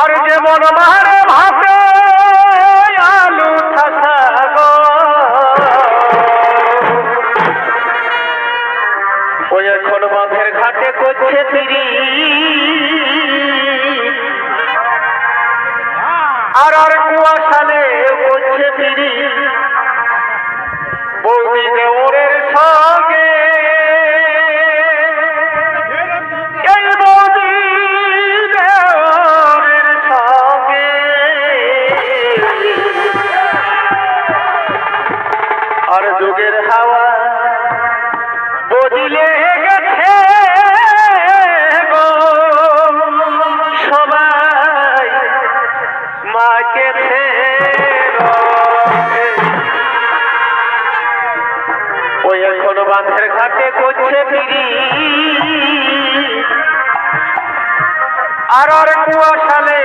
আর যেমন মারে ভাসে আলু ঠাসা গো। ওই এখন বাঁধের ঘাটে করছে তিরি। আর যুগের হাওয়া বদিলে গেছে সবাই মাকে ওই এখন বাঁধের ঘাটে করছে ফিরি। আর আর কুয়াশালে